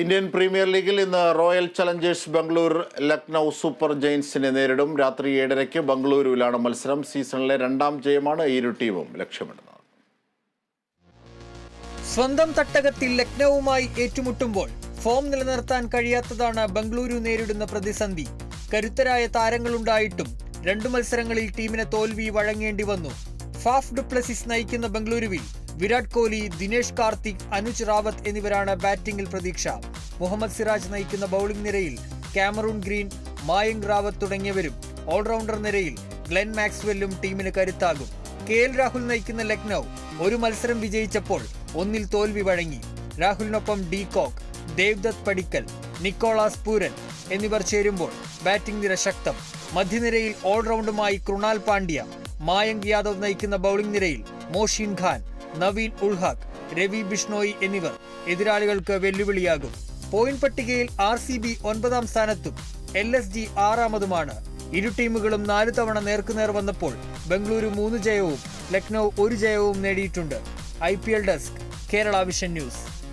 Indian premier ലീഗിൽ ഇന്ന് royal challengers Bangalore Lucknow super ജെയിൻസിനെ നേരിടും. രാത്രി ഏഴരയ്ക്ക് ബംഗളൂരുവിലാണ് മത്സരം. സീസണിലെ രണ്ടാം ജയമാണ് ഇരു ടീമും ലക്ഷ്യമിടുന്നത്. സ്വന്തം തട്ടകത്തിൽ ലക്നൌവുമായി ഏറ്റുമുട്ടുമ്പോൾ ഫോം നിലനിർത്താൻ കഴിയാത്തതാണ് ബംഗളൂരു നേരിടുന്ന പ്രതിസന്ധി. കരുത്തരായ താരങ്ങളുണ്ടായിട്ടും രണ്ടു മത്സരങ്ങളിൽ ടീമിന് തോൽവി വഴങ്ങേണ്ടി വന്നു. ഫാഫ് ഡുപ്ലസിസ് നയിക്കുന്ന ബംഗളൂരുവിൽ വിരാട് കോഹ്ലി ദിനേഷ് കാർത്തിക് അനുജ് റാവത്ത് എന്നിവരാണ് ബാറ്റിംഗിൽ പ്രതീക്ഷ. മുഹമ്മദ് സിറാജ് നയിക്കുന്ന ബൌളിംഗ് നിരയിൽ കാമറൂൺ ഗ്രീൻ മായങ്ക് റാവത്ത് തുടങ്ങിയവരും ഓൾറൗണ്ടർ നിരയിൽ ഗ്ലെൻ മാക്സ്വെല്ലും ടീമിന് കരുത്താകും. കെ എൽ രാഹുൽ നയിക്കുന്ന ലക്നൗ ഒരു മത്സരം വിജയിച്ചപ്പോൾ ഒന്നിൽ തോൽവി വഴങ്ങി. രാഹുലിനൊപ്പം ഡി കോക്ക് ദേവ്ദത്ത് പടിക്കൽ നിക്കോളാസ് പൂരൻ എന്നിവർ ചേരുമ്പോൾ ബാറ്റിംഗ് നിര ശക്തം. മധ്യനിരയിൽ ഓൾറൗണ്ടുമായി കൃണാൽ പാണ്ഡ്യ മായങ്ക് യാദവ് നയിക്കുന്ന ബൌളിംഗ് നിരയിൽ മോഷിൻ ഖാൻ നവീൻ ഉൾഹാഖ് രവി ബിഷ്ണോയി എന്നിവർ എതിരാളികൾക്ക് വെല്ലുവിളിയാകും. പോയിന്റ് പട്ടികയിൽ ആർ സി ബി ഒൻപതാം സ്ഥാനത്തും എൽ എസ് ജി ആറാമതുമാണ്. ഇരു ടീമുകളും നാല് തവണ നേർക്കുനേർ വന്നപ്പോൾ ബംഗളൂരു മൂന്ന് ജയവും ലക്നൌ ഒരു ജയവും നേടിയിട്ടുണ്ട്. I P L desk Kerala Vision news.